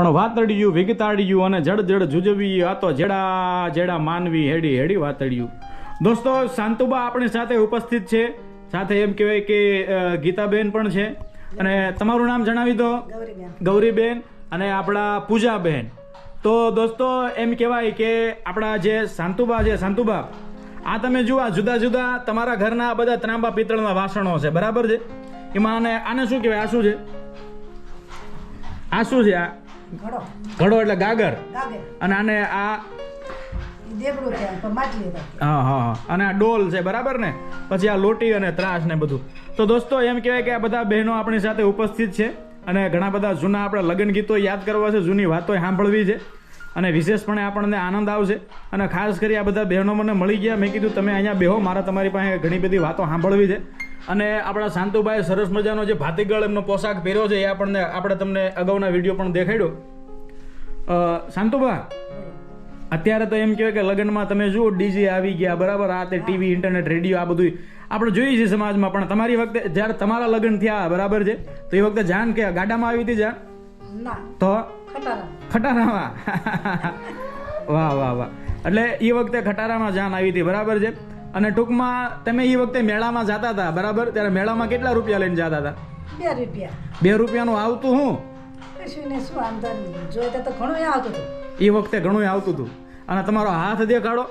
પણ વાતડિયું વિગતાડિયું અને જડ જડ જુજવી આ તો જેડા જેડા માનવી હેડી હેડી વાતડિયું દોસ્તો શાંતુબા આપણી સાથે ઉપસ્થિત છે. સાથે એમ કહેવાય કે ગીતાબેન પણ છે. અને તમારું નામ જણાવી દો. ગૌરીબેન. અને આપણા પૂજાબેન. તો દોસ્તો એમ કહેવાય કે આપણા જે શાંતુબા છે શાંતુબા આ તમે જુઓ જુદા જુદા તમારા ઘરના બધા ત્રાંબા પિત્તળના વાસણો છે. બરાબર છે? એમાં આને આને શું કહેવાય? આ શું છે? આ શું છે? આ ઘડો. ઘડો એટલે ગાગર. અને આને આ હા હા. અને આ ડોલ છે બરાબર ને? પછી આ લોટી અને ત્રાસ ને બધું. તો દોસ્તો એમ કહેવાય કે આ બધા બહેનો આપણી સાથે ઉપસ્થિત છે અને ઘણા બધા જૂના આપણે લગ્ન ગીતો યાદ કરવા છે જૂની વાતો સાંભળવી છે. અને વિશેષપણે આપણને આનંદ આવશે. અને ખાસ કરી આ બધા બહેનો મને મળી ગયા. મેં કીધું તમે અહીંયા બેહો મારા તમારી પાસે ઘણી બધી વાતો સાંભળવી છે. અને આપણા શાંતુભાઈ સરસ મજાનો જે ભાતીગળ એમનો પોશાક પહેર્યો છે એ આપણને આપણે તમને અગાઉના વીડિયો પણ દેખાડ્યો. શાંતુભા અત્યારે તો એમ કહેવાય કે લગ્નમાં તમે જુઓ ડીજે આવી ગયા બરાબર? આ તે ટીવી ઇન્ટરનેટ રેડિયો આ બધું આપણે જોઈએ છીએ સમાજમાં પણ તમારી વખતે જ્યારે તમારા લગ્ન થયા બરાબર છે? તો એ વખતે જાન કે ગાડામાં આવી હતી જાન? તો? ખટારા ખટારામાં? વાહ વાહ વાહ. એટલે એ વખતે ખટારામાં જાન આવી હતી બરાબર છે? અને ટૂંકમાં તમે એ વખતે મેળામાં જતા હતા બરાબર? ત્યારે મેળામાં કેટલા રૂપિયા લઈને જતા હતા? બે રૂપિયા. બે રૂપિયાનું આવતું હું? કશું ને શું આમ જોઈતા તો ઘણું આવતું હતું. એ વખતે ઘણું આવતું હતું. અને તમારો હાથ દેખાડો.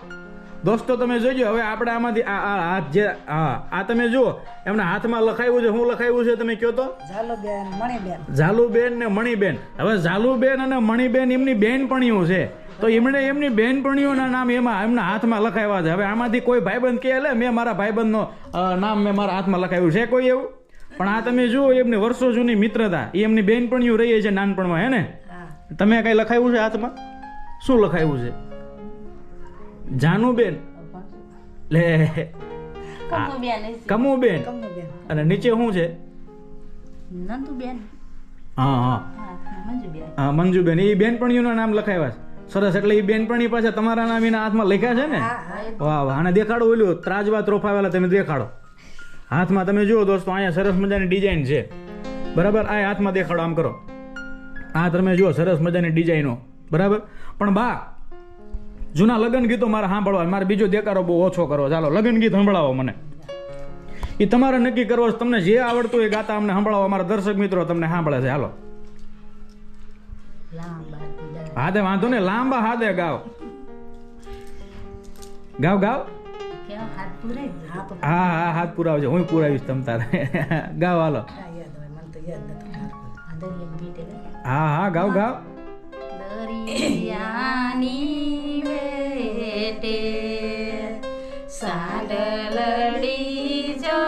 દોસ્તો તમે જોજો હવે આપણે આમાંથી આ આ હાથ જે હા આ તમે જુઓ એમના હાથમાં લખાયું છે શું લખાયું છે તમે કહો તો? ઝાલુબેન મણીબેન. ઝાલુબેન ને મણીબેન. હવે ઝાલુબેન અને મણીબેન એમની બેનપણીઓ છે. તો એમણે એમની બહેનપણીઓના નામ એમાં એમના હાથમાં લખાવ્યા છે. હવે આમાંથી કોઈ ભાઈબંધ કહે લે મેં મારા ભાઈબંધનો નામ મેં મારા હાથમાં લખાવ્યું છે કોઈ એવું? પણ આ તમે જુઓ એમની વર્ષો જૂની મિત્રતા એ એમની બહેનપણીઓ રહી છે નાનપણમાં હે ને? તમે કઈ લખાયું છે હાથમાં? શું લખાયું છે? જાનુબેન. લે. કમુબેન કમુબેન. બેન અને નીચે શું છે? નંદુબેન. હા હા. હા મંજુબેન. હા મંજુબેન. એ બેનપણીઓના નામ લખાવ્યા છે. સરસ એટલે એ બેનપણી પાછા તમારા નામ એના હાથમાં લખ્યા છે ને? વાહ વાહ અને દેખાડો ઓલું ત્રાજવા ત્રોફાવેલા તમે દેખાડો. હાથમાં તમે જુઓ દોસ્તો અહીંયા સરસ મજાની ડિઝાઇન છે. બરાબર? આ હાથમાં દેખાડો આમ કરો. આ તમે જુઓ સરસ મજાની ડિઝાઇનો. બરાબર? પણ બા જૂના લગ્ન ગીતો મારે સાંભળવા મારે બીજો દેકારો બહુ ઓછો કરો ચાલો લગ્ન ગીત સંભળાવો મને. એ તમારે નક્કી કરવો તમને જે આવડતું એ ગાતા અમને સાંભળાવો. અમારા દર્શક મિત્રો તમને સાંભળે છે. હાલો. હાથે વાંધો ને લાંબા હાથે ગાવ. ગાવ ગાવ? હા હા હાથ પુરાવજો હું પુરાવીશ તમ તારે. ગાવ હાલો. હા હા હા ગાવ ગાવ. દરિયાની વેટે સાંડલડી જો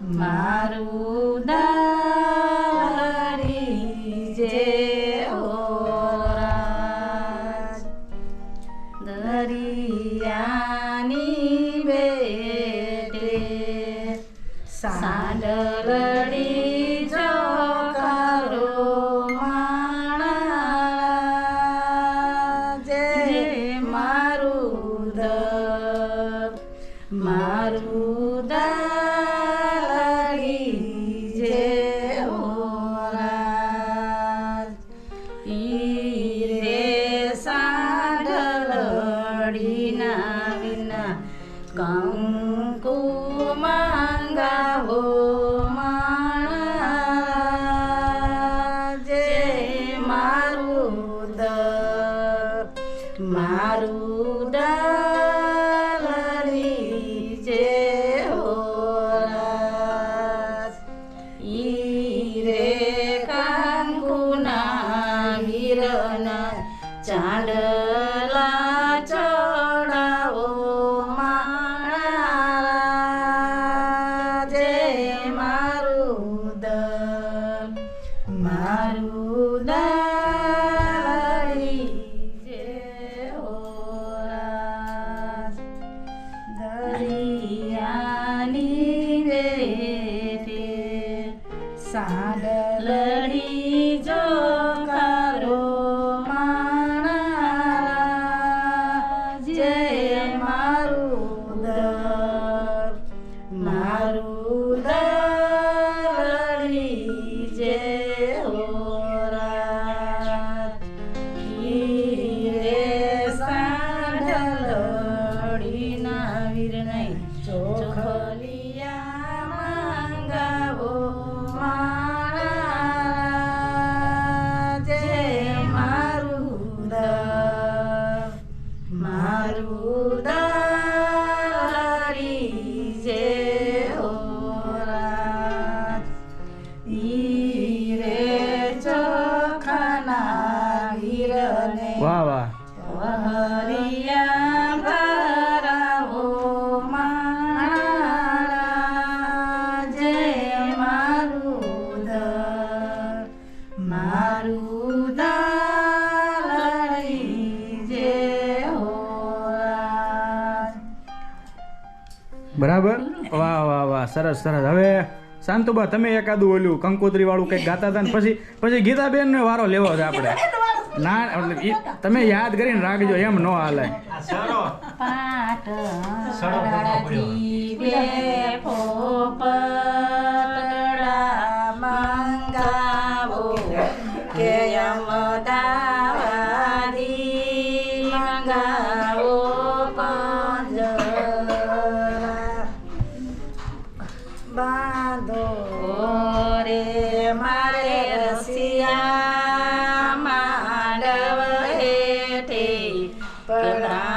મારું દારી જે ઓરાજ. દરિયાની બેટે સાંડલડી જો કરો માણા જે મારું મારું દર મારું ડાલી જે રે કાંકુના હિરણ ચાંદલા ચડાવો મારા જે મારું દર મારું સરસ સરસ. હવે શાંતુબા તમે એકાદું ઓલું કંકોત્રી વાળું કંઈક ગાતા હતા ને પછી પછી ગીતાબેન નો વારો લેવો છે આપણે. ના એટલે તમે યાદ કરીને રાખજો એમ ન હાલે. પાટ para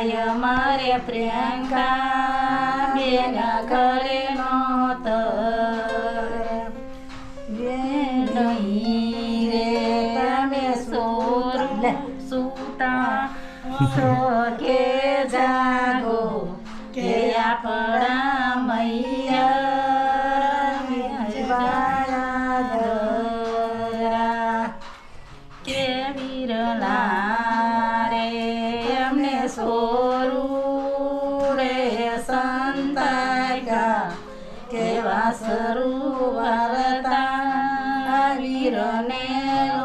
કે મારે પ્રિયંકા બેન ઘરે નોતરા નહીં રે તમે સોર સૂતા સો કે જાગો કે આપણા મૈયા વારતા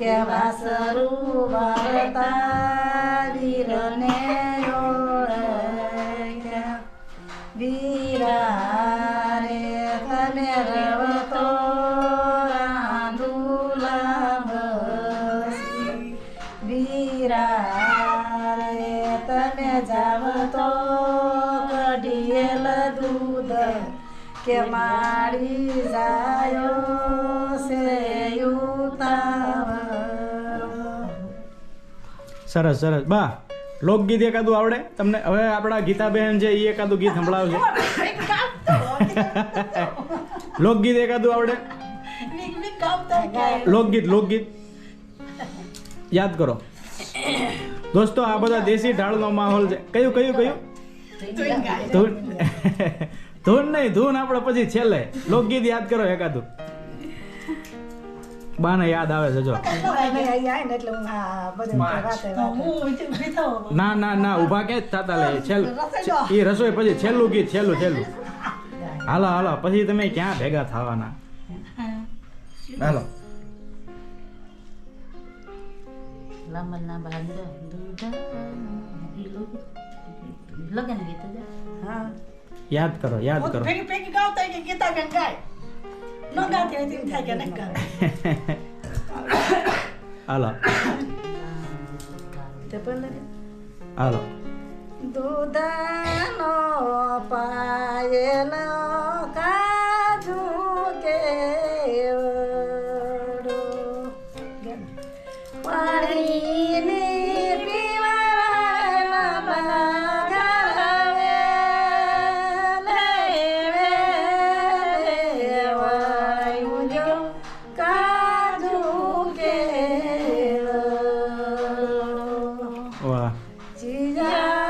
કેવા સરું વાર્તા વીરને વીરા રે તમે રવતો વીરા રે તમે જાવ તો કઢીએલ દૂધ કે મારી જાયો સરસ સરસ. બા લોકગીત એકાદું આવડે? તમને હવે આપણા ગીતાબેન છે એ એકાદું ગીત સંભળાવશે લોકગીત એકાદું આવડે? લોકગીત લોકગીત. યાદ કરો. દોસ્તો આ બધા દેશી ઢાળનો માહોલ છે. કયું કયું કયું? ધૂન ધૂન. નહીં ધૂન આપણે પછી છેલ્લે. લોકગીત યાદ કરો એકાદું. બાને યાદ આવે છે, જો. ને. ના ના, ઊભા કે થતા લે છેલ્લું એ રસોઈ પછી છેલ્લું ગીત, છેલ્લું છેલ્લું. હાલો હાલો, પછી તમે ક્યાં ભેગા થવાના? હાલો. ગીત યાદ કરો યાદ કરો. ગીતાબેન ગાય ન ગાતી હોય તો એમ થાય કે નહીં ગાવે. હાલો તે વાહ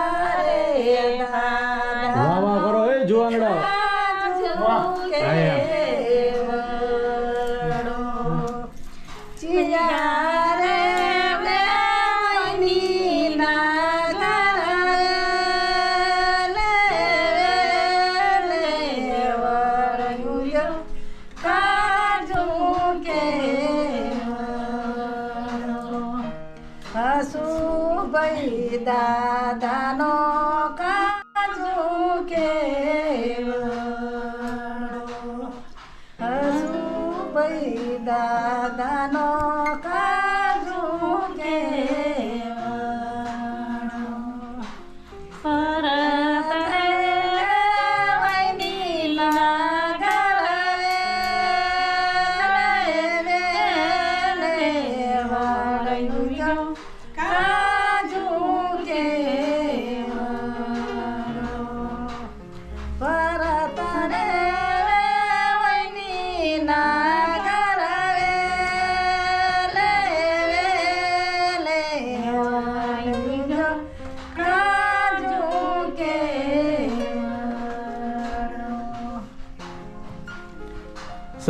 દાદાનો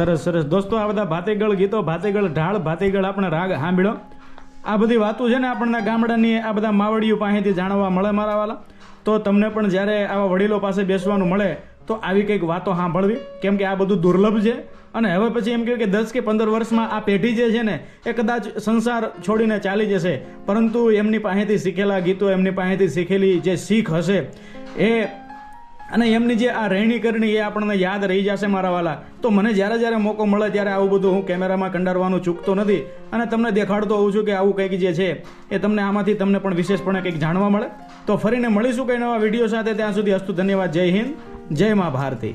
સરસ સરસ. દોસ્તો, આ બધા ભાતીગળ ગીતો, ભાતેગળ ઢાળ, ભાતીગળ આપણે રાગ સાંભળ્યો આ બધી વાતો છે ને આપણના ગામડાની, આ બધા માવડીઓ પાસેથી જાણવા મળે મારા વાલા. તો તમને પણ જ્યારે આવા વડીલો પાસે બેસવાનું મળે, તો આવી કંઈક વાતો સાંભળવી. કેમ કે આ બધું દુર્લભ છે. અને હવે પછી એમ કહ્યું કે દસ કે પંદર વર્ષમાં આ પેઢી જે છે ને, એ કદાચ સંસાર છોડીને ચાલી જશે. પરંતુ એમની પાસેથી શીખેલા ગીતો, એમની પાસેથી શીખેલી જે શીખ હશે, એ અને એમની જે આ રહેણી કરણી એ આપણને યાદ રહી જશે મારા વાલા. તો મને જ્યારે જ્યારે મોકો મળે ત્યારે આવું બધું હું કેમેરામાં કંડારવાનું ચૂકતો નથી. અને તમને દેખાડતો હોઉં છું કે આવું કંઈક જે છે એ તમને આમાંથી તમને પણ વિશેષપણે કંઈક જાણવા મળે. તો ફરીને મળીશું કંઈ નવા વીડિયો સાથે. ત્યાં સુધી અસ્તુ ધન્યવાદ. જય હિન્દ. જય મા ભારતી.